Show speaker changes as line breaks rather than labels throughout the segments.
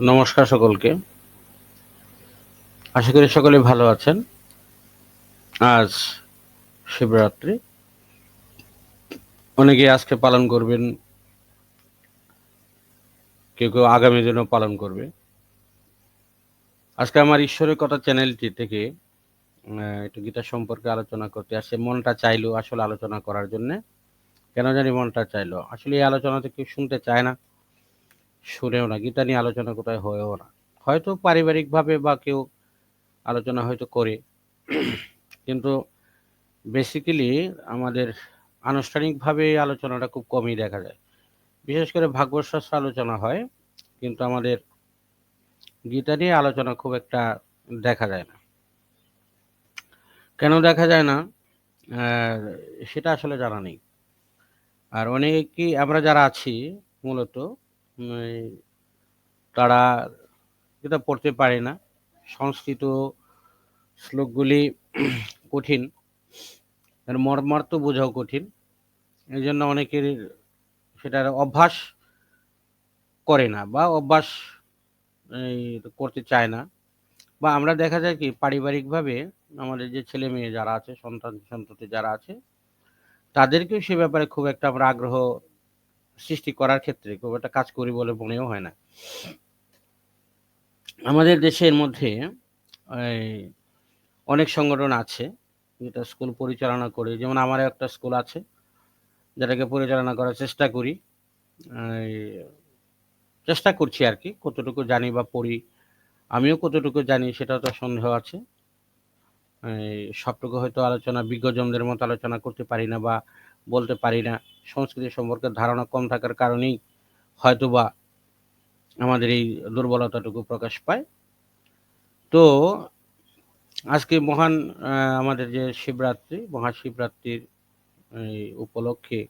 নমস্কার সকলকে। আশা করি সকলে ভালো আছেন। আজ শিবরাত্রি। অনেকে আজকে পালন করবেন। কেউ কেউ আগামী দিনও পালন করবে। আজকে আমার ঈশ্বরের কথা চ্যানেলটি থেকে একটু গীতা সম্পর্কে আলোচনা করতে আসছে মনটা চাইলো আসলে আলোচনা করার জন্য। কেন জানি মনটা চাইলো। আসলে এই আলোচনাতে কেউ শুনতে চায় না। শুনেও না, গীতা নিয়ে আলোচনা কোথায় হয়েও না। হয়তো পারিবারিকভাবে বা কেউ আলোচনা হয়তো করে। কিন্তু বেসিক্যালি আমাদের আনুষ্ঠানিকভাবে আলোচনাটা খুব কমই দেখা যায়। বিশেষ করে ভাগবত শাস্ত্র আলোচনা হয়, কিন্তু আমাদের গীতা নিয়ে আলোচনা খুব একটা দেখা যায় না। কেন দেখা যায় না? সেটা আসলে জানা নেই। আর অনেকেই, আমরা যারা আছি মূলত তারা যেটা পড়তে পারে না। সংস্কৃত শ্লোকগুলি কঠিন। এর মর্মার্থ বোঝাও কঠিন। এই জন্য অনেকের সেটার অভ্যাস করে না বা অভ্যাস করতে চায় না। বা আমরা দেখা যায় কি, পারিবারিকভাবে আমাদের যে ছেলে মেয়ে যারা আছে, সন্তান সন্ততি যারা আছে, তাদেরকেও সে ব্যাপারে খুব একটা আমরা আগ্রহ সৃষ্টি করার ক্ষেত্রে খুব একটা কাজ করি বলে মনেও হয় না। আমাদের দেশের মধ্যে অনেক সংগঠন আছে, যেটা স্কুল পরিচালনা করে। যেমন আমার একটা স্কুল আছে, যেটাকে পরিচালনা করার চেষ্টা করি। চেষ্টা করছি আর কি, কতটুকু জানি বা পড়ি। আমিও কতটুকু জানি সেটা তো সন্দেহ আছে। সবটুকু হয়তো আলোচনা, বিজ্ঞজনদের মতো আলোচনা করতে পারি না বা বলতে পারি না। সংস্কৃতি সম্পর্কে ধারণা কম থাকার কারণেই হয়তো বা আমাদের এই দুর্বলতাটুকু প্রকাশ পায়। তো আজকে মহান আমাদের যে শিবরাত্রি, মহাশিবরাত্রির উপলক্ষে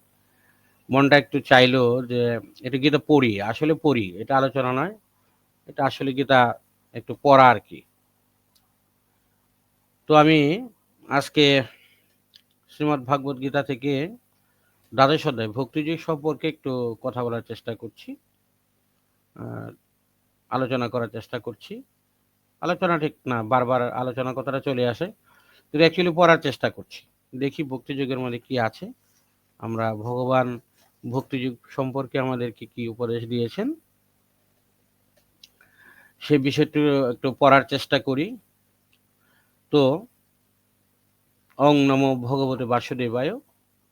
মনটা একটু চাইলো যে এটা গীতা পড়ি? আসলে পড়ি, এটা আলোচনা নয়। এটা আসলে গীতা একটু পড়া আর কি। তো আমি আজকে শ্রীমদ্ ভাগবত গীতা থেকে দ্বাদশ অধ্যায় ভক্তিযোগ সম্পর্কে একটু কথা বলার চেষ্টা করছি। আলোচনা করার চেষ্টা করছি। আলোচনা ঠিক না, বারবার আলোচনা কথাটা চলে আসে। কিন্তু অ্যাকচুয়ালি পড়ার চেষ্টা করছি। দেখি ভক্তিযুগের মধ্যে কি আছে। আমরা ভগবান ভক্তিযুগ সম্পর্কে আমাদেরকে কি উপদেশ দিয়েছেন, সে বিষয়টি একটু পড়ার চেষ্টা করি। তো অং নমো ভগবতে বাসুদেবায়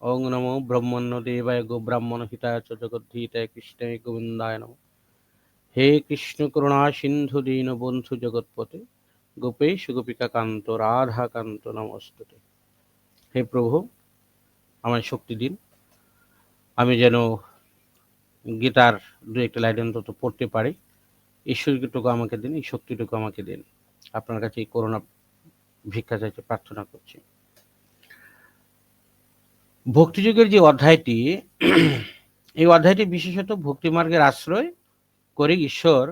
অং নমো ব্রহ্মণ্য দেবায় গো ব্রাহ্মণ হিতায় জগদ্ধিতায় কৃষ্ণায় গোবিন্দায় নম। হে কৃষ্ণ করুণা, সিন্ধু দীন বন্ধু জগৎপতে গোপেশ গোপিকা কান্ত রাধা কান্ত নমস্তুতে। হে প্রভু, আমায় শক্তি দিন। আমি যেন গীতার দু একটা লাইন অন্তত পড়তে পারি। ঈশ্বরটুকু আমাকে দিন, এই শক্তিটুকু আমাকে দিন। আপনার কাছে এই করোনা ভিক্ষা চাইতে প্রার্থনা করছি। ভক্তিযুগের যে অধ্যায়টি, এই অধ্যায়টি বিশেষত ভক্তি মার্গের আশ্রয় করে ঈশ্বর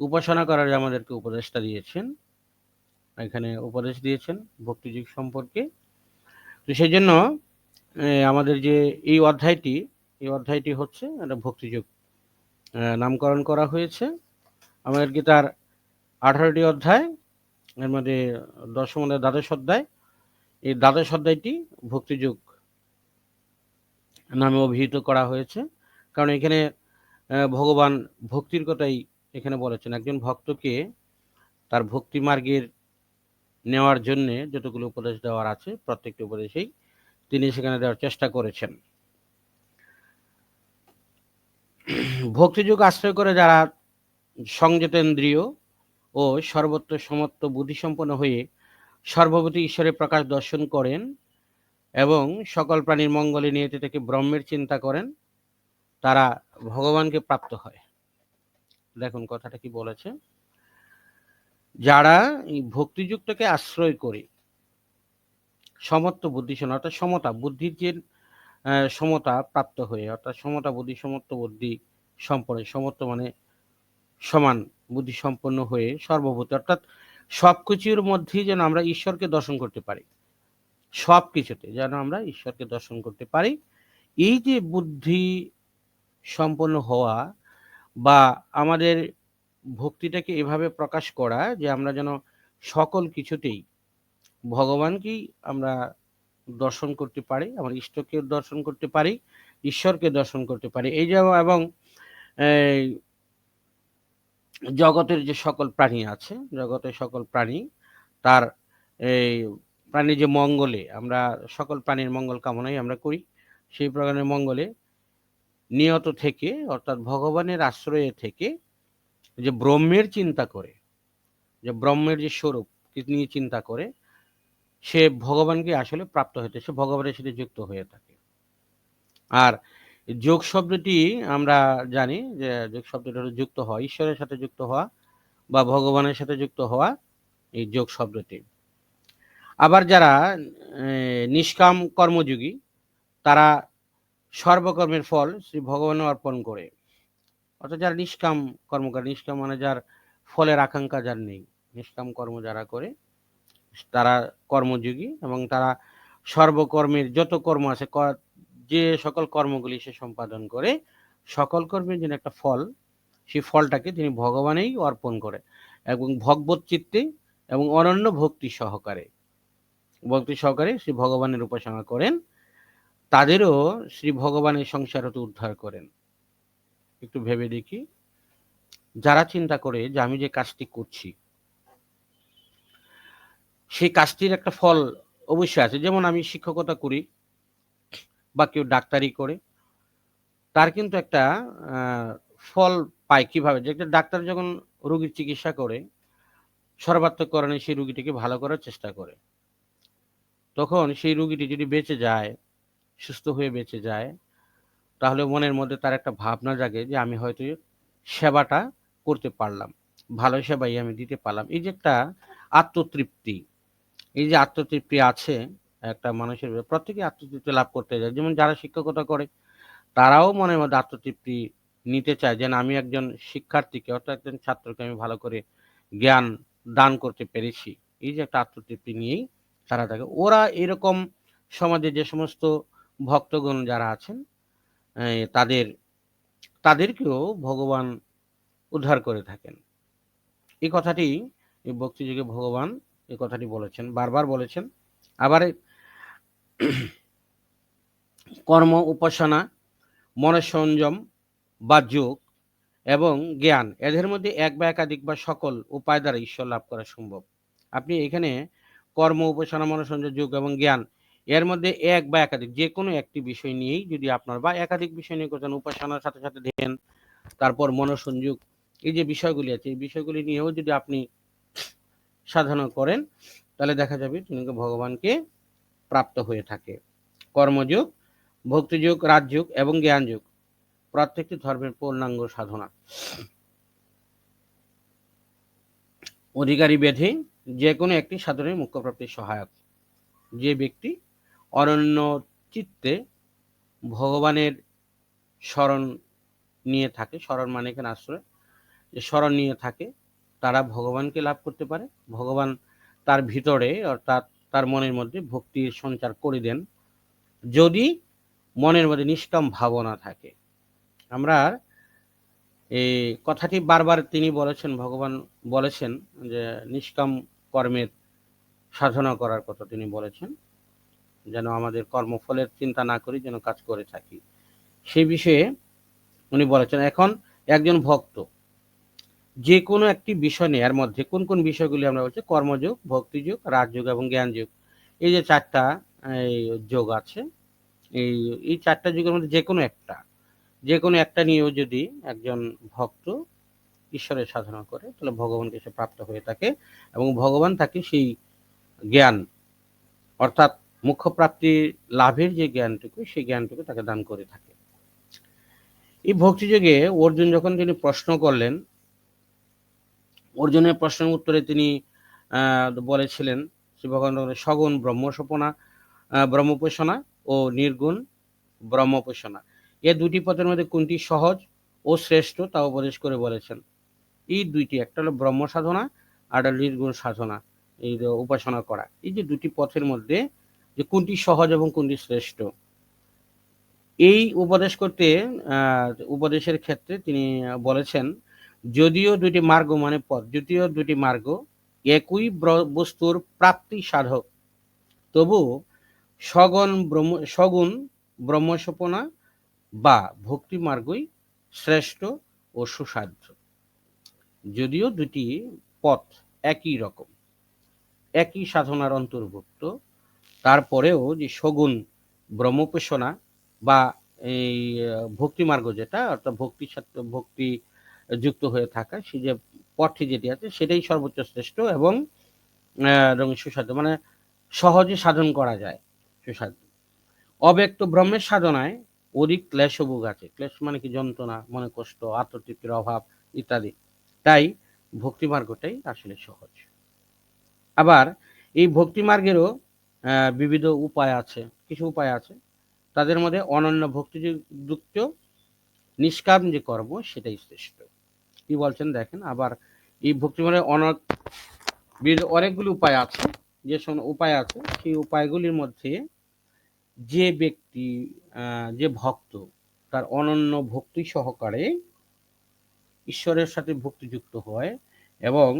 উপাসনা করার আমাদেরকে উপদেশটা দিয়েছেন, এখানে উপদেশ দিয়েছেন ভক্তিযুগ সম্পর্কে। তো সেই জন্য আমাদের যে এই অধ্যায়টি এই অধ্যায়টি হচ্ছে একটা ভক্তিযুগ নামকরণ করা হয়েছে। আমাদেরকে তার আঠারোটি অধ্যায়, এর মধ্যে দশম অধ্যায় দ্বাদশ অধ্যায়, এই দ্বাদশ অধ্যায়টি ভক্তিযুগ নামে অভিহিত করা হয়েছে। কারণ এখানে ভগবান ভক্তির কথাই এখানে বলেছেন। একজন ভক্তকে তার ভক্তি মার্গের নেওয়ার জন্য যতগুলো উপদেশ দেওয়ার আছে, প্রত্যেকটি উপদেশেই তিনি সেখানে দেওয়ার চেষ্টা করেছেন। ভক্তিযুগ আশ্রয় করে যারা সংযতেন্দ্রিয় ও সর্বত্র সমত্ব বুদ্ধিসম্পন্ন হয়ে সর্বভূতি ঈশ্বরের প্রকাশ দর্শন করেন এবং সকল প্রাণীর মঙ্গলে নিয়তি থেকে ব্রহ্মের চিন্তা করেন, তারা ভগবানকে প্রাপ্ত হয়। দেখুন কথাটা কি বলেছে। যারা ভক্তিযুক্তকে আশ্রয় করে, সমত্ব বুদ্ধি শোনা অর্থাৎ সমতা, বুদ্ধির যে সমতা প্রাপ্ত হয়ে, অর্থাৎ সমতা, বুদ্ধি, সমত্ব, বুদ্ধি সম্পন্ন, সমত্ব মানে সমান, বুদ্ধি সম্পন্ন হয়ে সর্বভূত, অর্থাৎ সব কিছুর মধ্যেই যেন আমরা ঈশ্বরকে দর্শন করতে পারি। সব কিছুতে যেন আমরা ঈশ্বরকে দর্শন করতে পারি। এই যে বুদ্ধি সম্পন্ন হওয়া বা আমাদের ভক্তিটাকে এভাবে প্রকাশ করা যে আমরা যেন সকল কিছুতেই ভগবানকেই আমরা দর্শন করতে পারি, আমার ইষ্টকে দর্শন করতে পারি, ঈশ্বরকে দর্শন করতে পারি। এই যে এবং জগতের যে সকল প্রাণী আছে, জগতের সকল প্রাণী, তার প্রাণীর যে মঙ্গলে, আমরা সকল প্রাণীর মঙ্গল কামনাই আমরা করি, সেই প্রকারের মঙ্গলে নিয়ত থেকে, অর্থাৎ ভগবানের আশ্রয়ে থেকে যে ব্রহ্মের চিন্তা করে, যে ব্রহ্মের যে স্বরূপ নিয়ে চিন্তা করে, সে ভগবানকে আসলে প্রাপ্ত হইতে সে ভগবানের সাথে যুক্ত হয়ে থাকে। আর যোগ শব্দটি আমরা জানি যে যোগ শব্দটি হলো যুক্ত হওয়া, ঈশ্বরের সাথে যুক্ত হওয়া বা ভগবানের সাথে যুক্ত হওয়া, এই যোগ শব্দটি। আবার যারা নিষ্কাম কর্মযোগী, তারা সর্বকর্মের ফল শ্রী ভগবান অর্পণ করে। অর্থাৎ যারা নিষ্কাম কর্ম করে নিষ্কাম মানে যার ফলের আকাঙ্ক্ষা যার নেই, নিষ্কাম কর্ম যারা করে, তারা কর্মযোগী এবং তারা সর্বকর্মের যত কর্ম আছে যে সকল কর্মগুলি সে সম্পাদন করে, সকল কর্মের জন্য একটা ফল, সেই ফলটাকে তিনি ভগবানেই অর্পণ করে এবং ভগবত চিত্তে এবং অনন্য ভক্তি সহকারে। ভক্তি সহকারে শ্রী ভগবানের উপাসনা করেন। তাদেরও শ্রী ভগবানের সংসার হতে উদ্ধার করেন। একটু ভেবে দেখি। যারা চিন্তা করে যে আমি যে কাজটি করছি, সেই কাজটির একটা ফল অবশ্যই আছে। যেমন আমি শিক্ষকতা করি বা কেউ ডাক্তারি করে, তার কিন্তু একটা ফল পায় কীভাবে? যে একটা ডাক্তার যখন রোগীর চিকিৎসা করে সর্বাত্মকরণে সেই রুগীটিকে ভালো করার চেষ্টা করে। তখন সেই রুগীটি যদি বেঁচে যায়, সুস্থ হয়ে বেঁচে যায়, তাহলে মনের মধ্যে তার একটা ভাবনা জাগে যে আমি হয়তো সেবাটা করতে পারলাম, ভালো সেবাই আমি দিতে পারলাম। এই যে একটা আত্মতৃপ্তি, এই যে আত্মতৃপ্তি আছে একটা মানুষের প্রত্যেকে আত্মতৃপ্তি লাভ করতে যায় যেমন যারা শিক্ষকতা করে, তারাও মনের মধ্যে আত্মতৃপ্তি নিতে চায় যেন আমি একজন শিক্ষার্থীকে অর্থাৎ একজন ছাত্রকে আমি ভালো করে জ্ঞান দান করতে পেরেছি। এই যে একটা আত্মতৃপ্তি নিয়েই তারা থাকে। ওরা এরকম সমাজে যে সমস্ত ভক্তগণ যারা আছেন তাদের, তাদেরকেও ভগবান উদ্ধার করে থাকেন। এই কথাটি ভক্তিযুগে ভগবান এই কথাটি বলেছেন, বারবার বলেছেন। আবার কর্ম, উপাসনা মনের সংযম বা যোগ এবং জ্ঞান, এদের মধ্যে এক বা একাধিক বা সকল উপায় দ্বারা ঈশ্বর লাভ করা সম্ভব। আপনি এখানে কর্ম, উপাসনা, মনসংযোগ, যোগ এবং জ্ঞান। এর মধ্যে এক বা একাধিক যে কোনো একটি বিষয় নিয়েই যদি আপনার বা একাধিক বিষয় নিয়ে করছেন উপাসনার সাথে সাথে ধ্যান তারপর মনসংযোগ, এই যে বিষয়গুলি আছে, এই বিষয়গুলি নিয়েও যদি আপনি সাধনা করেন, তাহলে দেখা যাবে তিনি ভগবানকে প্রাপ্ত হয়ে থাকে। কর্মযোগ, ভক্তিযোগ, রাজযোগ এবং জ্ঞানযোগ, প্রত্যেকটি ধর্মের পূর্ণাঙ্গ সাধনা। অধিকারী বেধে যে কোনো একটি সাধনের মুখ্য প্রাপ্তির সহায়ক। যে ব্যক্তি অনন্য চিত্তে ভগবানের স্মরণ নিয়ে থাকে, স্মরণ মানে এখানে আশ্রয়, যে স্মরণ নিয়ে থাকে, তারা ভগবানকে লাভ করতে পারে। ভগবান তার ভিতরে, অর্থাৎ তার মনের মধ্যে ভক্তির সঞ্চার করে দেন। যদি মনের মধ্যে নিষ্কাম ভাবনা থাকে। আমরা এই কথাটি বারবার তিনি বলেছেন, ভগবান বলেছেন যে নিষ্কাম কর্মের সাধনা করার কথা তিনি বলেছেন, যেন আমাদের কর্মফলের চিন্তা না করি, যেন কাজ করে থাকি। সেই বিষয়ে উনি বলেছেন, এখন একজন ভক্ত, যে কোনো একটি বিষয় নেয়ার মধ্যে কোন কোন বিষয়গুলি আমরা বলছি, কর্মযোগ, ভক্তিযোগ, রাজযোগ এবং জ্ঞানযোগ, এই যে চারটা যোগ আছে, এই এই চারটা যুগের মধ্যে যে কোনো একটা, যে কোনো একটা নিয়েও যদি একজন ভক্ত ঈশ্বরের সাধনা করে, তাহলে ভগবানকে সে প্রাপ্ত হয়ে থাকে এবং ভগবান তাকে সেই জ্ঞান, অর্থাৎ মুখ্য প্রাপ্তি লাভের যে জ্ঞানটুকু, সেই জ্ঞানটুকু তাকে দান করে থাকে। এই ভক্তিযোগে অর্জুন যখন তিনি প্রশ্ন করলেন, অর্জুনের প্রশ্নের উত্তরে তিনি বলেছিলেন, শ্রী ভগবান সগুণ ব্রহ্মসোপনা ব্রহ্মোপাসনা ও নির্গুণ ব্রহ্মোপাসনা এ দুটি পথের মধ্যে কোনটি সহজ ও শ্রেষ্ঠ তা উপদেশ করে বলেছেন। এই দুইটি, একটা হলো ব্রহ্ম সাধনা আর নির্গুণ সাধনা, এই উপাসনা করা। এই যে দুটি পথের মধ্যে যে কোনটি সহজ এবং কোনটি শ্রেষ্ঠ। এই উপদেশ করতে উপদেশের ক্ষেত্রে তিনি বলেছেন, যদিও দুটি মার্গ মানে পথ, যদিও দুটি মার্গ একই বস্তুর প্রাপ্তি সাধক, তবু সগুণ ব্রহ্ম, সগুণ ব্রহ্মসপনা বা ভক্তি মার্গই শ্রেষ্ঠ ও সুসাধ্য। যদিও দুটি পথ একই রকম একই সাধনার অন্তর্ভুক্ত তারপরেও যে সগুণ ব্রহ্মোপাসনা বা এই আহ, ভক্তি মার্গ যেটা অর্থাৎ ভক্তি সাথে ভক্তি যুক্ত হয়ে থাকা সে যে পথটি যেটি আছে সেটাই সর্বোচ্চ শ্রেষ্ঠ এবং এবং সুসাধ্য মানে সহজে সাধন করা যায় সুসাধ্য অব্যক্ত ব্রহ্মের সাধনায় অধিক ক্লেশ ক্লেশভোগ আছে ক্লেশ মানে কি যন্ত্রণা মনে কষ্ট আত্মতৃপ্তির অভাব ইত্যাদি। তাই ভক্তি মার্গটাই আসলে সহজ। আবার এই ভক্তি মার্গেরও বিবিধ উপায় আছে, কিছু উপায় আছে। তাদের মধ্যে অনন্য ভক্তিযুক্ত নিষ্কাম যে কর্ম, সেটাই শ্রেষ্ঠ। কি বলছেন দেখেন, আবার এই ভক্তি মার্গের অনেক অনেকগুলি উপায় আছে, যে সব উপায় আছে, সেই উপায়গুলির মধ্যে যে ব্যক্তি যে ভক্ত, তার অনন্য ভক্তি সহকারে ঈশ্বরের সাথে ভক্তিযুক্ত হয় এবং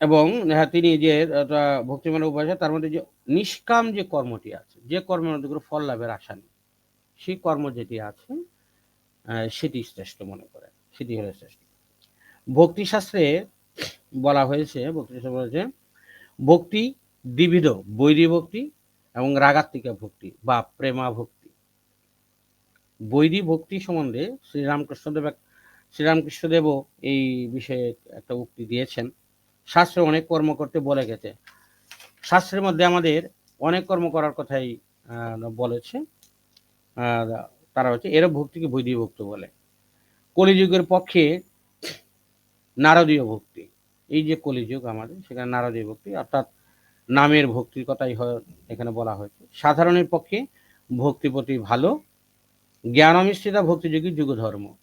এবং হ্যাঁ, তিনি যে একটা ভক্তিমানের উপায় তার মধ্যে যে নিষ্কাম যে কর্মটি আছে যে কর্মের মধ্যে কোনো ফল লাভের আশা নেই সেই কর্ম যেটি আছে সেটি শ্রেষ্ঠ মনে করে সেটি হলো শ্রেষ্ঠ। ভক্তিশাস্ত্রে বলা হয়েছে ভক্তিশাস্ত্রে বলা হয়েছে ভক্তি দ্বিবিধ বৈরী ভক্তি এবং রাগাত্মিকা ভক্তি বা প্রেমা ভক্তি। বৈরী ভক্তি সম্বন্ধে শ্রীরামকৃষ্ণদেব শ্রীরামকৃষ্ণদেবও এই বিষয়ে একটা উক্তি দিয়েছেন। শাস্ত্রে অনেক কর্ম করতে বলে গেছে। শাস্ত্রের মধ্যে আমাদের অনেক কর্ম করার কথাই বলেছে। তারা হচ্ছে এরা ভক্তিকে বৈদিক ভক্তি বলে। কলিযুগের পক্ষে নারদীয় ভক্তি। এই যে কলিযুগ আমাদের, সেখানে নারদীয় ভক্তি, অর্থাৎ নামের ভক্তির কথাই এখানে বলা হয়েছে। সাধারণের পক্ষে ভক্তি প্রতি ভালো জ্ঞানমিশ্রিতা ভক্তিযোগী যুগ ধর্ম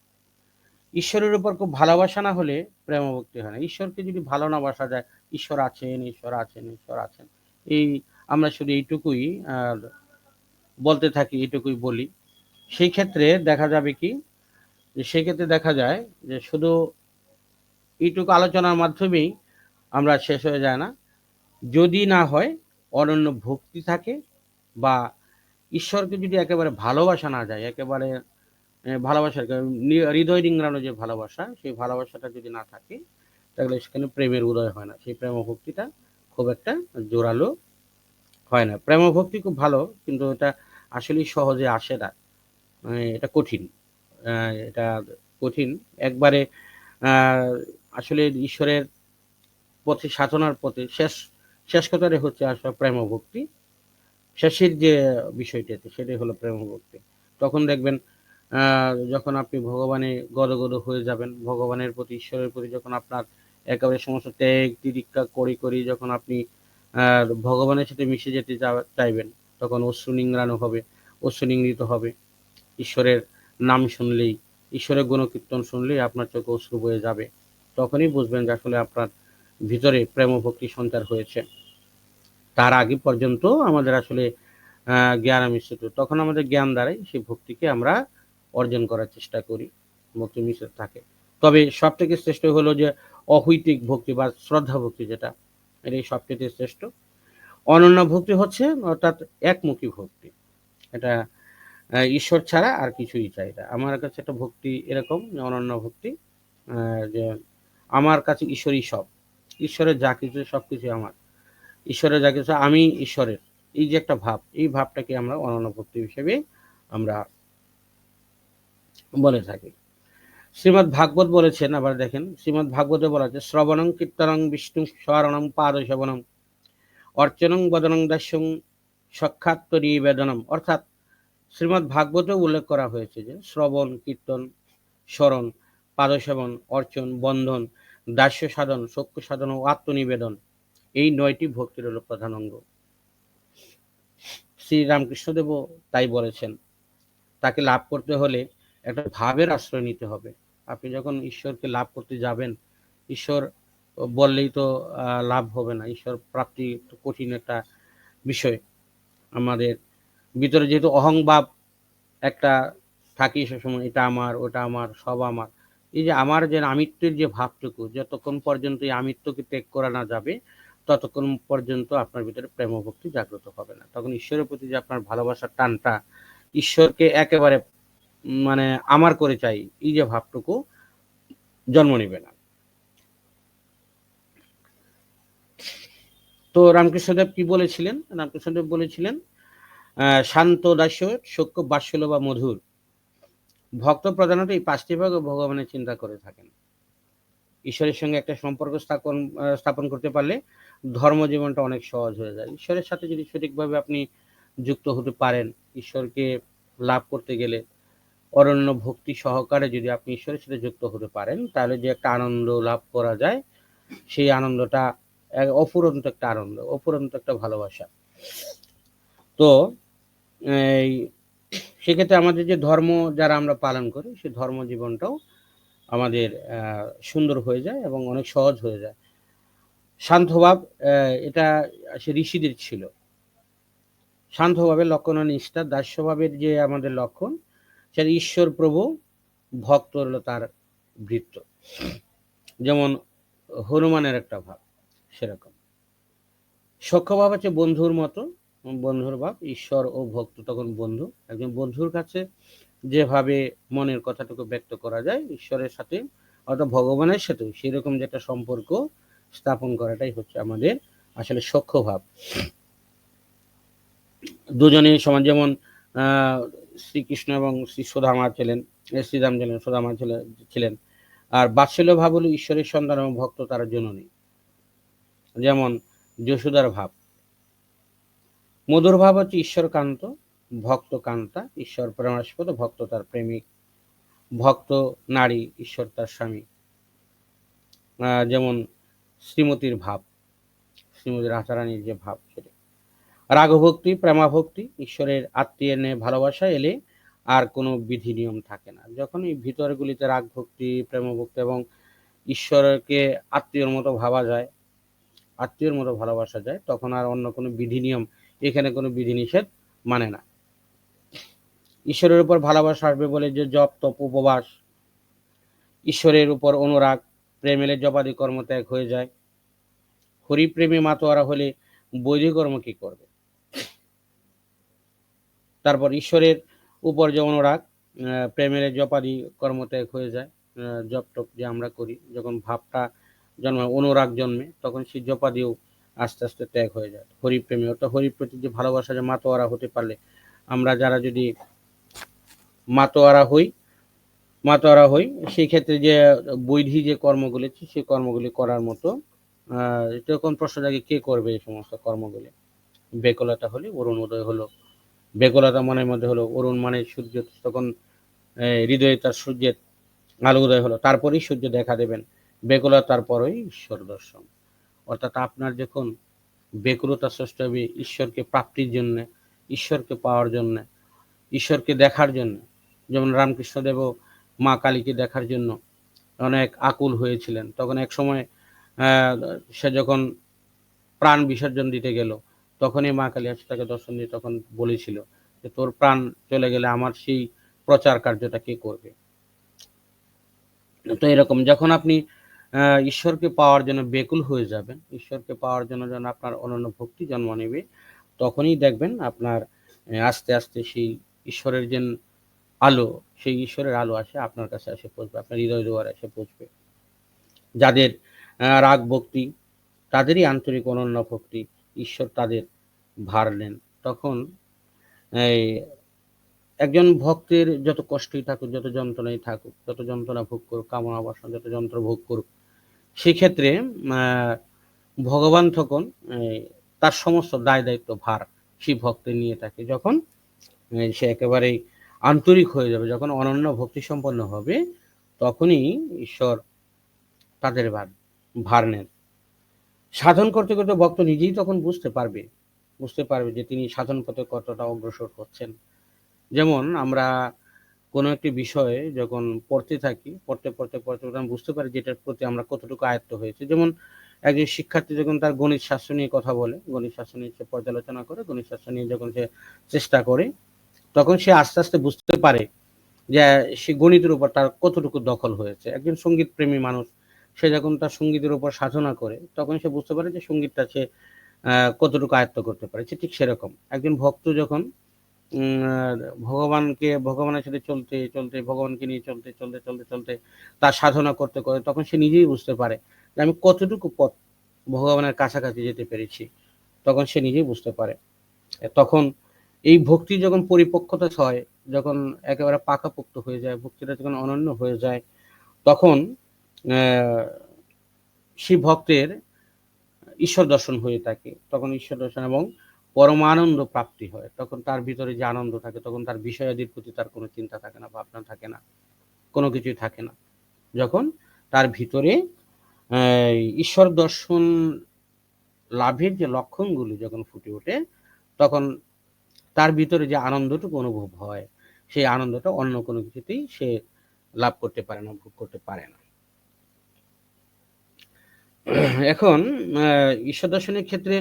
ঈশ্বরের উপর খুব ভালোবাসা না হলে প্রেম ভক্তি হয় না। ঈশ্বরকে যদি ভালো না বাসা যায়, ঈশ্বর আছেন ঈশ্বর আছেন ঈশ্বর আছেন। এই আমরা শুধু এইটুকুই, আর বলতে থাকি, এইটুকুই বলি। সেই ক্ষেত্রে দেখা যাবে কি সেই ক্ষেত্রে দেখা যায় যে শুধু এইটুকু আলোচনার মাধ্যমেই আমরা শেষ হয়ে যায় না। যদি না হয়, অনন্য ভক্তি থাকে বা ঈশ্বরকে যদি একেবারে ভালোবাসা না যায়, একেবারে ভালোবাসার হৃদয় নিংড়ানো যে ভালোবাসা, সেই ভালোবাসাটা যদি না থাকে, তাহলে সেখানে প্রেমের উদয় হয় না। সেই প্রেম ভক্তিটা খুব একটা জোরালো হয় না। প্রেম ভক্তি খুব ভালো, কিন্তু এটা আসলে সহজে আসে না। এটা কঠিন। এটা কঠিন। একবারে আসলে ঈশ্বরের পথে, সাধনার পথে শেষ শেষ কথাটা হচ্ছে আসলে প্রেম ভক্তি শেষের যে বিষয়টি আছে, সেটাই হলো প্রেম ভক্তি। তখন দেখবেন যখন আপনি ভগবানে গদগদ হয়ে যাবেন, ভগবানের প্রতি, ঈশ্বরের প্রতি যখন আপনার একেবারে সমস্ত ত্যাগ তিরিক্ষা করি করি যখন আপনি ভগবানের সাথে মিশে যেতে চাইবেন, তখন অশ্রু নিংড়ানো হবে, অশ্রু নিংড়িত হবে। ঈশ্বরের নাম শুনলেই, ঈশ্বরের গুণকীর্তন শুনলেই আপনার চোখে অশ্রু বয়ে যাবে। তখনই বুঝবেন যে আসলে আপনার ভিতরে প্রেম ভক্তি সঞ্চার হয়েছে। তার আগে পর্যন্ত আমাদের আসলে জ্ঞান মিশ্রিত তখন আমাদের জ্ঞান দ্বারাই সেই ভক্তিকে আমরা অর্জন করার চেষ্টা করি, ভক্তি মিশ্রিত থাকে। তবে সব থেকে শ্রেষ্ঠ হলো যে অহৈতিক ভক্তি বা শ্রদ্ধা ভক্তি যেটা, এটাই সবচেয়ে শ্রেষ্ঠ। অনন্য ভক্তি হচ্ছে অর্থাৎ একমুখী ভক্তি। এটা ঈশ্বর ছাড়া আর কিছুই চাই না। আমার কাছে একটা ভক্তি এরকম যে অনন্য ভক্তি যে আমার কাছে ঈশ্বরই সব। ঈশ্বরের যা কিছু সব কিছু আমার। ঈশ্বরের যা কিছু, আমি ঈশ্বরের। এই যে একটা ভাব, এই ভাবটাকে আমরা অনন্য হিসেবে আমরা বলে থাকি। শ্রীমৎ ভাগবত বলেছেন, আবার দেখেন শ্রীমৎ ভাগবতে বলা আছে, শ্রবণং কীর্তনং বিষ্ণু স্মরণং পাদ অর্চনং বদনং দাস্যং সাক্ষাৎ বেদনম। অর্থাৎ শ্রীমৎ ভাগবতে উল্লেখ করা হয়েছে যে শ্রবণ, কীর্তন, স্মরণ পাদসেবন অর্চন, বন্ধন, দাস্য সাধন সক্ষ সাধন ও আত্মনিবেদন এই নয়টি ভক্তির হলো প্রধান অঙ্গ। শ্রী রামকৃষ্ণদেবও তাই বলেছেন, তাকে লাভ করতে হলে একটা ভাবের আশ্রয় নিতে হবে। আপনি যখন ঈশ্বরকে লাভ করতে যাবেন, ঈশ্বর বললেই তো লাভ হবে না। ঈশ্বর প্রাপ্তি কঠিন একটা বিষয়। আমাদের ভিতরে যেহেতু অহংভাব একটা থাকি সবসময়, এটা আমার, ওটা আমার, সব আমার। এই যে আমার যে আমিত্বের যে ভাবটুকু, যতক্ষণ পর্যন্ত এই আমিত্বকে ত্যাগ করা না যাবে ততক্ষণ পর্যন্ত আপনার ভিতরে প্রেম ভক্তি জাগ্রত হবে না। তখন ঈশ্বরের প্রতি যে আপনার ভালোবাসার টানটা, ঈশ্বরকে একেবারে মানে আমার করে চাই, এই যে ভাবটুকু জন্ম নিবে না। তো রামকৃষ্ণদেব কি বলেছিলেন? রামকৃষ্ণদেব বলেছিলেন শান্ত দাস্য সক্য বাস্যল বা মধুর। ভক্ত প্রধানত এই পাঁচটি ভাগ ভগবানের চিন্তা করে থাকেন। ঈশ্বরের সঙ্গে একটা সম্পর্ক স্থাপন স্থাপন করতে পারলে ধর্ম জীবনটা অনেক সহজ হয়ে যায়। ঈশ্বরের সাথে যদি সঠিকভাবে আপনি যুক্ত হতে পারেন, ঈশ্বরকে লাভ করতে গেলে অরণ্য ভক্তি সহকারে যদি আপনি ঈশ্বরের সাথে যুক্ত হতে পারেন, তাহলে যে একটা আনন্দ লাভ করা যায়, সেই আনন্দটা অফুরন্ত একটা আনন্দ, অফুরন্ত একটা ভালোবাসা। তো, এই সেক্ষেত্রে আমাদের যে ধর্ম যারা আমরা পালন করি সেই ধর্ম জীবনটাও আমাদের সুন্দর হয়ে যায় এবং অনেক সহজ হয়ে যায়। শান্তভাব এটা সে ঋষিদের ছিল। শান্তভাবের লক্ষণ নিষ্ঠা, দাস্যভাবের যে আমাদের লক্ষণ, সেটা ঈশ্বর প্রভু, ভক্ত হলো তার বৃত্ত। যেমন হনুমানের একটা ভাব, সেরকম। সক্ষভাব হচ্ছে বন্ধুর মতো, বন্ধুর ভাব, ঈশ্বর ও ভক্ত তখন বন্ধু। একজন বন্ধুর কাছে যেভাবে মনের কথাটুকু ব্যক্ত করা যায়, ঈশ্বরের সাথে অর্থাৎ ভগবানের সাথে সেরকম যে একটা সম্পর্ক স্থাপন করাটাই হচ্ছে আমাদের আসলে সক্ষ ভাব। দুজনে সমান যেমন শ্রীকৃষ্ণ এবং শ্রী সুধামা ছিলেন শ্রীরাম ছিলেন সুধামা ছিলেন। আর বাৎসল্য ভাব হলো ঈশ্বরের সন্তান এবং ভক্ত তার জননী। যেমন যশোদার ভাব। মধুর ভাব হচ্ছে ঈশ্বর কান্ত ভক্ত কান্তা ঈশ্বর প্রেমাস্পদ ভক্ত তার প্রেমিক, ভক্ত নারী, ঈশ্বর তার স্বামী। যেমন শ্রীমতীর ভাব, শ্রীমতীর আচারানির যে ভাব সেটা। রাগভক্তি, প্রেমাভক্তি, ঈশ্বরের আত্মীয় ভালোবাসা এলে আর কোনো বিধি নিয়ম থাকে না। যখন এই ভিতরগুলিতে রাগ ভক্তি প্রেমভক্তি এবং ঈশ্বরকে আত্মীয়র মতো ভাবা যায়, আত্মীয়র মতো ভালোবাসা যায়, তখন আর অন্য কোনো বিধি নিয়ম এখানে কোনো বিধিনিষেধ মানে না। ঈশ্বরের উপর ভালোবাসা আসবে বলে যে জপ, তপ, উপবাস, ঈশ্বরের উপর অনুরাগ প্রেম এলে জপাদি কর্ম ত্যাগ হয়ে যায়। হরিপ্রেমী মাতোয়ারা হলে বৈধি কর্ম কি করবে? তারপর ঈশ্বরের উপর যে অনুরাগ প্রেমের জপাদি কর্ম ত্যাগ হয়ে যায়। জপ টপ যে আমরা করি, যখন ভাবটা জন্মায়, অনুরাগ জন্মে, তখন সেই জপাদিও আস্তে আস্তে ত্যাগ হয়ে যায়। হরিপ্রেমী, অর্থাৎ হরির প্রতি যে ভালোবাসা যে মাতোয়ারা হতে পারলে, আমরা যারা যদি মাতোয়ারা হই মাতোয়ারা হই, সেই ক্ষেত্রে যে বৈধি যে কর্মগুলি সেই কর্মগুলি করার মতো তখন প্রশ্ন জাগে কে করবে এই সমস্ত কর্মগুলি? বেকলতা হলে অরুণ উদয় হলো। বেকলতা মনের মধ্যে হলো, অরুণ মানে সূর্য, তখন হৃদয়ে তার সূর্যের আলো উদয় হলো, তারপরেই সূর্য দেখা দেবেন। বেকুলতার পরই ঈশ্বর দর্শন। অর্থাৎ আপনার যখন বেকুলতা সৃষ্টি হবে ঈশ্বরকে প্রাপ্তির জন্যে, ঈশ্বরকে পাওয়ার জন্যে, ঈশ্বরকে দেখার জন্য, যেমন রামকৃষ্ণদেবও মা কালীকে দেখার জন্য অনেক আকুল হয়েছিলেন। তখন এক সময় সে যখন প্রাণ বিসর্জন দিতে গেল, তখনই মা কালী আসে তাকে দর্শন দিয়ে তখন বলেছিল যে, তোর প্রাণ চলে গেলে আমার সেই প্রচার কার্যটা কে করবে? তো এরকম যখন আপনি ঈশ্বরকে পাওয়ার জন্য বেকুল হয়ে যাবেন, ঈশ্বরকে পাওয়ার জন্য যখন আপনার অনন্য ভক্তি জন্ম নেবে, তখনই দেখবেন আপনার, আস্তে আস্তে সেই ঈশ্বরের যে আলো সেই ঈশ্বরের আলো আসে, আপনার কাছে এসে পৌঁছবে, আপনার হৃদয় দুয়ারে এসে পৌঁছবে। যাদের রাগ ভক্তি, তাদেরই আন্তরিক অনন্য ভক্তি ঈশ্বর তাদের ভার নেন। তখন, এই একজন ভক্তের যত কষ্টই থাকুক, যত যন্ত্রণাই থাকুক, যত যন্ত্রণা ভোগ করুক, কামনা বাসনা, যত যন্ত্র ভোগ করুক, সেক্ষেত্রে ভগবান তখন তার সমস্ত দায় দায়িত্ব ভার সেই ভক্তে নিয়ে থাকে। যখন সে একেবারেই আন্তরিক হয়ে যাবে। যখন অনন্য ভক্তি সম্পন্ন হবে, তখনই ঈশ্বর তাদের ভার ভার নেন। সাধন করতে করতে ভক্ত নিজেই তখন বুঝতে পারবে বুঝতে পারবে যে তিনি সাধন পথে কতটা অগ্রসর হচ্ছেন। যেমন আমরা কোনো একটি বিষয়ে যখন পড়তে থাকি, পড়তে পড়তে পড়তে আমি বুঝতে পারি যেটার প্রতি আমরা কতটুকু আয়ত্ত হয়েছে। যেমন একজন শিক্ষার্থী যখন তার গণিত শাস্ত্র নিয়ে কথা বলে, গণিত শাস্ত্র নিয়ে সে পর্যালোচনা করে, গণিত শাস্ত্র নিয়ে যখন সে চেষ্টা করে তখন সে আস্তে আস্তে বুঝতে পারে যে সে গণিতের উপর তার কতটুকু দখল হয়েছে। একজন সংগীত প্রেমী মানুষ, সে যখন তার সঙ্গীতের উপর সাধনা করে, তখন সে বুঝতে পারে যে সঙ্গীতটা সে কতটুকু আয়ত্ত করতে পারে। সে ঠিক সেরকম। একজন ভক্ত যখন ভগবানকে, ভগবানের সাথে চলতে চলতে, ভগবানকে নিয়ে চলতে চলতে চলতে চলতে তার সাধনা করতে করে, তখন সে নিজেই বুঝতে পারে যে আমি কতটুকু পথ ভগবানের কাছাকাছি যেতে পেরেছি। তখন সে নিজেই বুঝতে পারে। তখন এই ভক্তি যখন পরিপক্কতা হয়, যখন একেবারে পাকাপোক্ত হয়ে যায়, ভক্তিটা যখন অনন্য হয়ে যায়, তখন সেই ভক্তের ঈশ্বর দর্শন হয়ে থাকে। তখন ঈশ্বর দর্শন এবং পরমানন্দ প্রাপ্তি হয়। তখন তার ভিতরে যে আনন্দ থাকে, তখন তার বিষয়াদির প্রতি তার কোনো চিন্তা থাকে না, ভাবনা থাকে না, কোনো কিছুই থাকে না। যখন তার ভিতরে ঈশ্বর দর্শন লাভের যে লক্ষণগুলি যখন ফুটে ওঠে, তখন তার ভিতরে যে আনন্দটুকু অনুভব হয়, সেই আনন্দটা অন্য কোনো কিছুতেই সে লাভ করতে পারে না, ভোগ করতে পারে না। এখন ঈশ্বর দর্শনের ক্ষেত্রে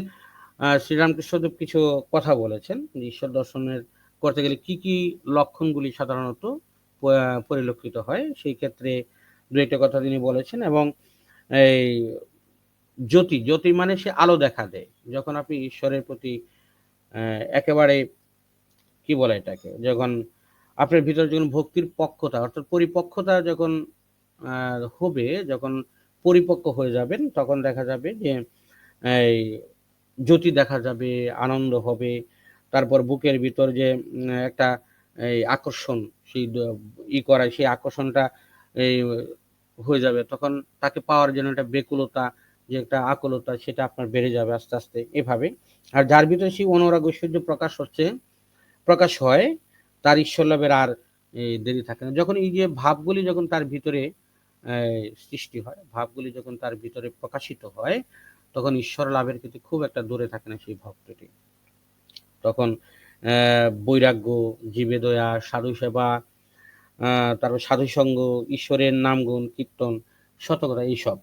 শ্রীরামকৃষ্ণদেব কিছু কথা বলেছেন ঈশ্বর দর্শনের করতে গেলে কি কি লক্ষণগুলি সাধারণত পরিলক্ষিত হয়, সেই ক্ষেত্রে দু একটা কথা তিনি বলেছেন এবং এই জ্যোতি জ্যোতি মানে সে আলো দেখা দেয়। যখন আপনি ঈশ্বরের প্রতি একেবারে কি বলে এটাকে? যখন আপনার ভিতরে যখন ভক্তির পক্ষতা, অর্থাৎ পরিপক্কতা যখন হবে, যখন পরিপক্ক হয়ে যাবেন, তখন দেখা যাবে যে, এই জ্যোতি দেখা যাবে, আনন্দ হবে। তারপর বুকের ভিতর যে একটা, এই আকর্ষণ, সেই ই করায়, সেই আকর্ষণটা, এই, হয়ে যাবে। তখন তাকে পাওয়ার জন্য একটা বেকুলতা, যে একটা আকুলতা, সেটা আপনার বেড়ে যাবে আস্তে আস্তে এভাবে। আর যার ভিতরে সেই অনুরাগ ঐশ্বর্য প্রকাশ হচ্ছে প্রকাশ হয়, তার ঈশ্বর লাভের আর দেরি থাকে না। যখন এই যে ভাবগুলি যখন তার ভিতরে সৃষ্টি হয়, ভাবগুলি যখন তার ভিতরে প্রকাশিত হয়, তখন ঈশ্বর লাভের কিন্তু খুব একটা দূরে থাকে না সেই ভক্তটি তখন বৈরাগ্য, জীবে দয়া, সাধু সেবা তারপর সাধু সঙ্গ, ঈশ্বরের নাম গুণ, কীর্তন শতকথা এইসব।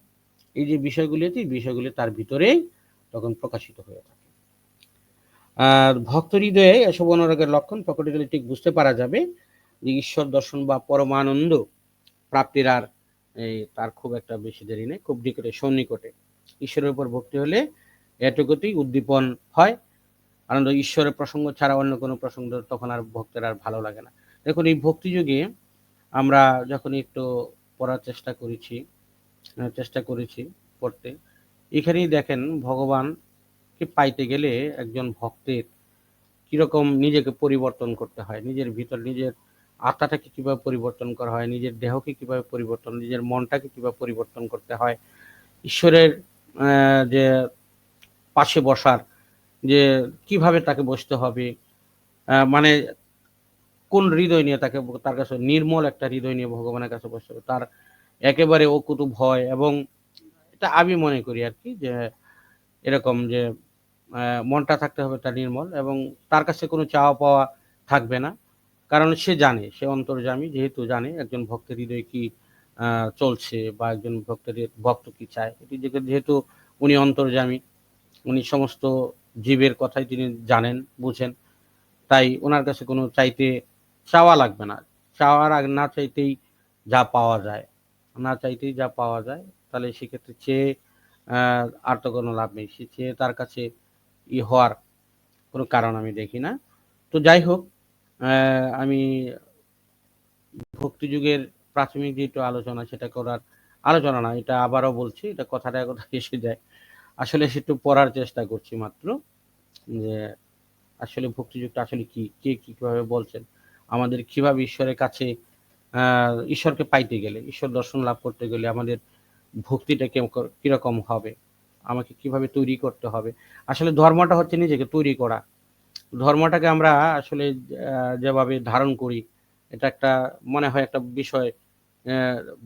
এই যে বিষয়গুলি এই বিষয়গুলি তার ভিতরে তখন প্রকাশিত হয়ে থাকে। আর ভক্ত হৃদয়ে এসব অনুরাগের লক্ষণ প্রকট গেলে ঠিক বুঝতে পারা যাবে যে ঈশ্বর দর্শন বা পরমানন্দ প্রাপ্তির আর তার খুব একটা বেশি দেরি নেই, খুব নিকটে, সন্নিকটে। ঈশ্বরের উপর ভক্তি হলে এটুকুতেই উদ্দীপন হয়। আনন্দ, ঈশ্বরের প্রসঙ্গ ছাড়া অন্য কোনো প্রসঙ্গ তখন আর ভক্তের আর ভালো লাগে না। দেখুন, এই ভক্তি যুগে আমরা যখন একটু পড়ার চেষ্টা করেছি চেষ্টা করেছি পড়তে, এখানেই দেখেন ভগবানকে পাইতে গেলে একজন ভক্তের কীরকম নিজেকে পরিবর্তন করতে হয়? নিজের ভিতর, নিজের আত্মাটাকে কীভাবে পরিবর্তন করা হয়? নিজের দেহকে কীভাবে পরিবর্তন, নিজের মনটাকে কীভাবে পরিবর্তন করতে হয়? ঈশ্বরের যে পাশে বসার, যে কীভাবে তাকে বসতে হবে মানে কোন হৃদয় নিয়ে তাকে, তার কাছে নির্মল একটা হৃদয় নিয়ে ভগবানের কাছে বসতে হবে। তার একেবারে অকুতু ভয় এবং এটা আমি মনে করি আর কি যে এরকম যে মনটা থাকতে হবে তার নির্মল এবং তার কাছে কোনো চাওয়া পাওয়া থাকবে না। কারণ সে জানে, সে অন্তর্জামী যেহেতু জানে একজন ভক্তের হৃদয়ে কি চলছে বা একজন ভক্তের ভক্ত কি চায়। এটি যেহেতু উনি অন্তর্জামী উনি সমস্ত জীবের কথাই তিনি জানেন, বুঝেন। তাই ওনার কাছে কোনো চাইতে চাওয়া লাগবে না। চাওয়ার আগে না চাইতেই যা পাওয়া যায়। না চাইতেই যা পাওয়া যায়, তাহলে সেক্ষেত্রে চেয়ে আর তো কোনো লাভ নেই। সে চেয়ে তার কাছে ই হওয়ার কোনো কারণ আমি দেখি না। তো যাই হোক আমি ভক্তি যুগের প্রাথমিক যে একটু আলোচনা, সেটা করার আলোচনা না, এটা আবারও বলছি, এটা কথাটা কথা এসে যায়। আসলে সে একটু পড়ার চেষ্টা করছি মাত্র যে আসলে ভক্তিযুগটা আসলে কি, কে কি কীভাবে বলছেন, আমাদের কীভাবে ঈশ্বরের কাছে ঈশ্বরকে পাইতে গেলে, ঈশ্বর দর্শন লাভ করতে গেলে আমাদের ভক্তিটা কেম- কীরকম হবে। আমাকে কীভাবে তৈরি করতে হবে। আসলে ধর্মটা হচ্ছে নিজেকে তৈরি করা। ধর্মটাকে আমরা আসলে যেভাবে ধারণ করি, এটা একটা মনে হয় একটা বিষয়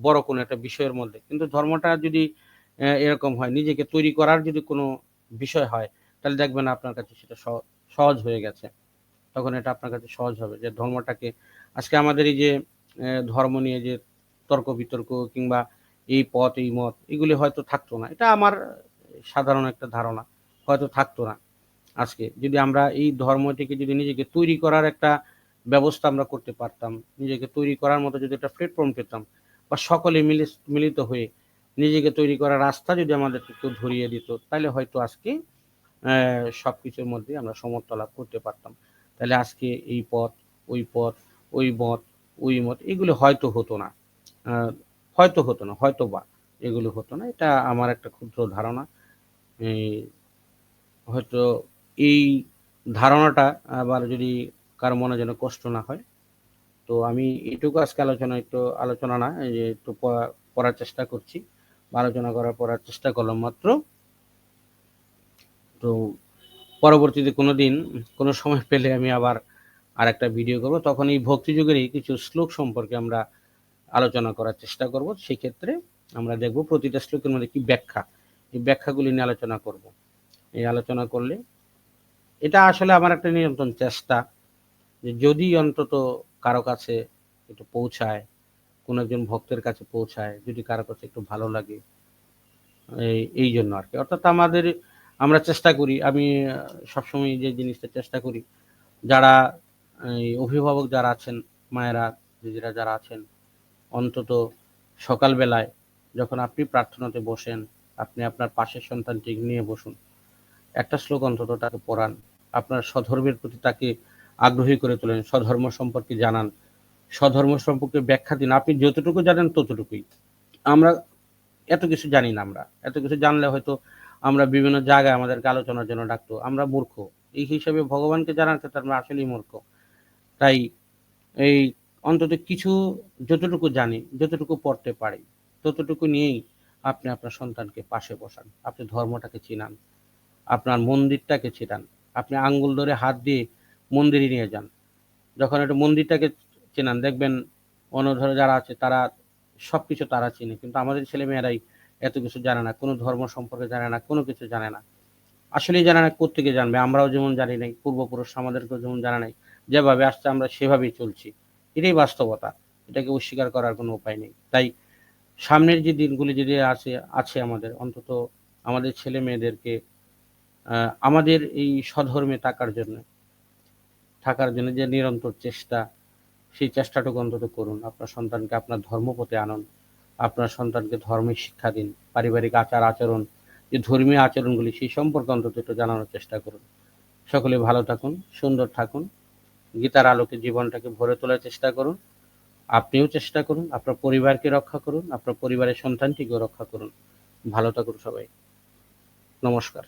বড় কোনো একটা বিষয়ের মধ্যে। কিন্তু ধর্মটা যদি এরকম হয়, নিজেকে তৈরি করার যদি কোনো বিষয় হয়, তাহলে দেখবেন আপনার কাছে সেটা সহ- সহজ হয়ে গেছে। তখন এটা আপনার কাছে সহজ হবে যে ধর্মটাকে, আজকে আমাদের এই যে ধর্ম নিয়ে যে তর্ক বিতর্ক কিংবা এই পথ, এই মত, এগুলি হয়তো থাকতো না। এটা আমার সাধারণ একটা ধারণা, হয়তো থাকতো না আজকে। যদি আমরা এই ধর্মটিকে যদি নিজেকে তৈরি করার একটা ব্যবস্থা আমরা করতে পারতাম, নিজেকে তৈরি করার মতো যদি একটা প্ল্যাটফর্ম পেতাম, বা সকলে মিলে, মিলিত হয়ে নিজেকে তৈরি করার রাস্তা যদি আমাদেরকে কেউ ধরিয়ে দিত, তাহলে হয়তো আজকে সব কিছুর মধ্যে আমরা সমর্থ লাভ করতে পারতাম। তাহলে আজকে এই পথ, ওই পথ, ওই মত ওই মত, এগুলো হয়তো হতো না। হয়তো হতো না হয়তো বা এগুলো হতো না। এটা আমার একটা ক্ষুদ্র ধারণা। হয়তো এই ধারণাটা আবার যদি কারও মনে যেন কষ্ট না হয়, তো আমি এটুকু আজকে আলোচনা, একটু আলোচনা না যে একটু পড়ার চেষ্টা করছি। আলোচনা করার পড়ার চেষ্টা করলাম মাত্র। তো পরবর্তীতে কোনো দিন কোনো সময় পেলে আমি আবার আর একটা ভিডিও করব। তখন এই ভক্তিযুগেরই কিছু শ্লোক সম্পর্কে আমরা আলোচনা করার চেষ্টা করব। সেক্ষেত্রে আমরা দেখব প্রতিটা শ্লোকের মধ্যে কি ব্যাখ্যা। এই ব্যাখ্যাগুলি নিয়ে আলোচনা করব। এই আলোচনা করলে এটা আসলে আমার একটা নিয়ন্ত্রণ চেষ্টা যে যদি অন্তত কারও কাছে একটু পৌঁছায়, কোনো একজন ভক্তের কাছে পৌঁছায়, যদি কারও কাছে একটু ভালো লাগে, এই এই জন্য আর কি। অর্থাৎ আমাদের, আমরা চেষ্টা করি, আমি সবসময় যে জিনিসটা চেষ্টা করি, যারা এই অভিভাবক যারা আছেন, মায়েরা, দিদিরা যারা আছেন, অন্তত সকালবেলায় যখন আপনি প্রার্থনাতে বসেন আপনি আপনার পাশের সন্তানটি নিয়ে বসুন। একটা শ্লোক অন্তত তাকে পড়ান। আপনার স্বধর্মের প্রতি তাকে আগ্রহী করে তোলেন, স্বধর্ম সম্পর্কে জানান। স্বধর্ম সম্পর্কে ব্যাখ্যা দিন। আপনি যতটুকু জানেন ততটুকুই। আমরা এত কিছু জানি না আমরা। এত কিছু জানলে হয়তো আমরা বিভিন্ন জায়গায় আমাদেরকে আলোচনার জন্য ডাকতো। আমরা মূর্খ। এই হিসাবে ভগবানকে জানার ক্ষেত্রে আমরা আসলেই মূর্খ। তাই এই অন্তত কিছু যতটুকু জানি, যতটুকু পড়তে পারি, ততটুকু নিয়েই আপনি আপনার সন্তানকে পাশে বসান, আপনি ধর্মটাকে চিনান, আপনার মন্দিরটাকে চিনান আপনি আঙ্গুল ধরে হাত দিয়ে মন্দিরে নিয়ে যান। যখন একটু মন্দিরটাকে চেনান, দেখবেন অন্য ধরে যারা আছে, তারা সব কিছু তারা চিনে, কিন্তু আমাদের ছেলে মেয়েরাই এত কিছু জানে না, কোনো ধর্ম সম্পর্কে জানে না, কোনো কিছু জানে না। আসলেই জানে না কোথেকে জানবে, আমরাও যেমন জানি নাই, পূর্বপুরুষ আমাদেরকেও যেমন জানা নাই, যেভাবে আসছে আমরা সেভাবেই চলছি। এটাই বাস্তবতা, এটাকে অস্বীকার করার কোনো উপায় নেই। তাই সামনের যে দিনগুলি যদি আছে আছে আমাদের, অন্তত আমাদের ছেলে মেয়েদেরকে আমাদের এই স্বধর্মে থাকার জন্য থাকার জন্য যে নিরন্তর চেষ্টা, সেই চেষ্টাটুকু অন্তত করুন। আপনার সন্তানকে আপনার ধর্মপথে আনুন। আপনার সন্তানকে ধর্মের শিক্ষা দিন, পারিবারিক আচার আচরণ, যে ধর্মীয় আচরণগুলি, সেই সম্পর্কে অন্তত একটু জানানোর চেষ্টা করুন। সকলে ভালো থাকুন, সুন্দর থাকুন, গীতার আলোকে জীবনটাকে ভরে তোলার চেষ্টা করুন। আপনিও চেষ্টা করুন, আপনার পরিবারকে রক্ষা করুন, আপনার পরিবারের সন্তানটিকেও রক্ষা করুন। ভালো থাকুন সবাই। নমস্কার।